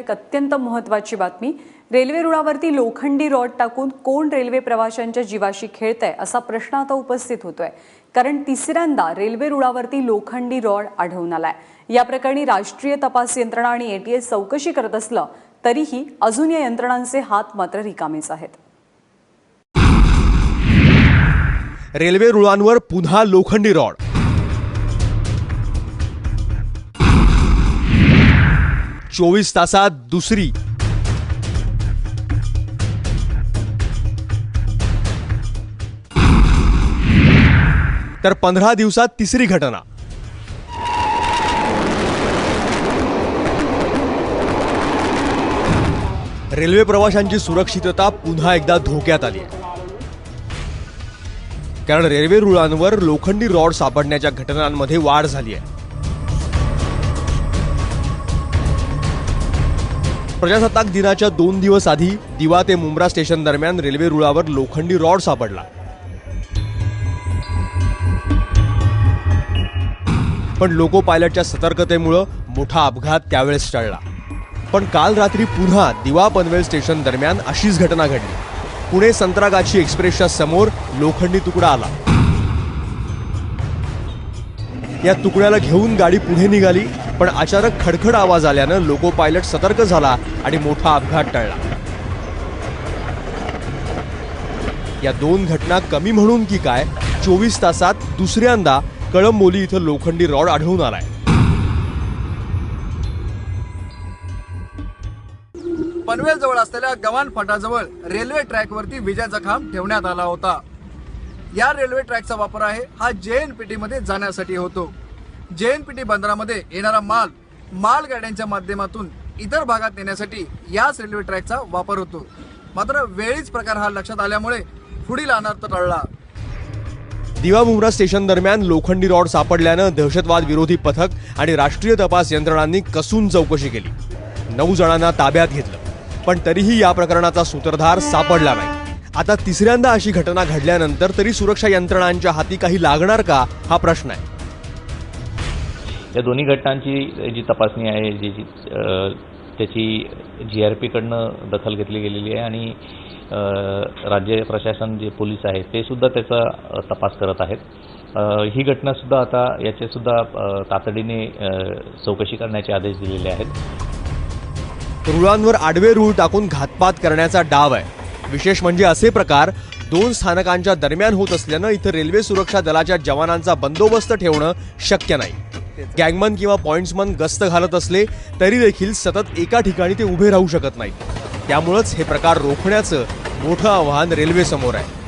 एक अत्यंत महत्वाची बातमी. रेल्वे रुळावरती लोखंडी रॉड टाकून कोण रेल्वे प्रवाशांच्या जीवाशी खेळतंय असा प्रश्न आता उपस्थित होतोय. कारण तिसऱ्यांदा रेल्वे रुळावरती लोखंडी रॉड आढळून आलाय. या प्रकरणी राष्ट्रीय तपास यंत्रणा आणि एटीएस चौकशी करत असलं तरीही अजून या यंत्रणांचे हात मात्र रिकामेच आहेत. रेल्वे रुळांवर पुन्हा लोखंडी रॉड. चोवीस तासात दुसरी. तर पंधरा दिवसात तिसरी घटना. रेल्वे प्रवाशांची सुरक्षितता पुन्हा एकदा धोक्यात आली आहे. कारण रेल्वे रुळांवर लोखंडी रॉड सापडण्याच्या घटनांमध्ये वाढ झाली आहे. प्रजासत्ताक दिनाच्या दोन दिवस आधी दिवा ते मुंब्रा स्टेशन दरम्यान रेल्वे रुळावर लोखंडी रॉड सापडला. पण लोको पायलटच्या सतर्कतेमुळं मोठा अपघात त्यावेळेस टळला. पण काल रात्री पुन्हा दिवा पनवेल स्टेशन दरम्यान अशीच घटना घडली. पुणे संत्रागाछी एक्सप्रेसच्या समोर लोखंडी तुकडा आला. या तुकड्याला घेऊन गाडी पुढे निघाली. पण अचानक खडखड आवाज आल्यानं लोको पायलट सतर्क झाला आणि मोठा अपघात टळला. या दोन घटना कमी म्हणून की काय चोवीस तासात दुसऱ्यांदा कळंबोली इथं लोखंडी रॉड आढळून आलाय. पनवेल जवळ असलेल्या गव्हाण फाटाजवळ रेल्वे ट्रॅकवरती विजय जखाम ठेवण्यात आला होता. या रेल्वे ट्रॅकचा वापर आहे हा जे एनपीटी मध्ये जाण्यासाठी होतो. जे एन पी टी बंदरामध्ये येणारा माल मालगाड्यांच्या माध्यमातून इतर भागात नेण्यासाठी याच रेल्वे ट्रॅकचा वापर होतो. मात्र वेळीच प्रकार हा लक्षात आल्यामुळे पुढील अनर्थ टळला. दिवा मुंब्रा स्टेशन दरम्यान लोखंडी रॉड सापडल्यानं दहशतवाद विरोधी पथक आणि राष्ट्रीय तपास यंत्रणांनी कसून चौकशी केली. नऊ जणांना ताब्यात घेतलं पण तरीही या प्रकरणाचा सूत्रधार सापडला नाही. आता तिसऱ्यांदा अशी घटना घडल्यानंतर तरी सुरक्षा यंत्रणांच्या हाती काही लागणार का हा प्रश्न आहे. या दोन्ही घटनांची जी तपासणी आहे जी जी त्याची जी आर पीकडनं दखल घेतली गेलेली आहे आणि राज्य प्रशासन जे पोलीस आहेत ते सुद्धा त्याचा तपास करत आहेत. ही घटनासुद्धा आता याचेसुद्धा तातडीने चौकशी करण्याचे आदेश दिलेले आहेत. रुळांवर आडवे रूळ टाकून घातपात करण्याचा डाव आहे. विशेष म्हणजे असे प्रकार दोन स्थानकांच्या दरम्यान होत असल्यानं इथं रेल्वे सुरक्षा दलाच्या जवानांचा बंदोबस्त ठेवणं शक्य नाही. गँगमन किंवा पॉइंट्समन गस्त घालत असले तरी देखील सतत एका ठिकाणी ते उभे राहू शकत नाहीत. त्यामुळंच हे प्रकार रोखण्याचं मोठं आव्हान रेल्वे समोर आहे.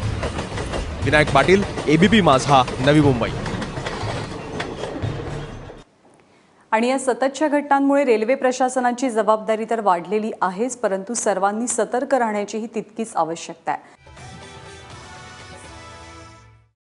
विनायक पाटील एबीपी माझा नवी मुंबई. आणि या सततच्या घटनांमुळे रेल्वे प्रशासनाची जबाबदारी तर वाढलेली आहेच परंतु सर्वांनी सतर्क राहण्याचीही तितकीच आवश्यकता आहे.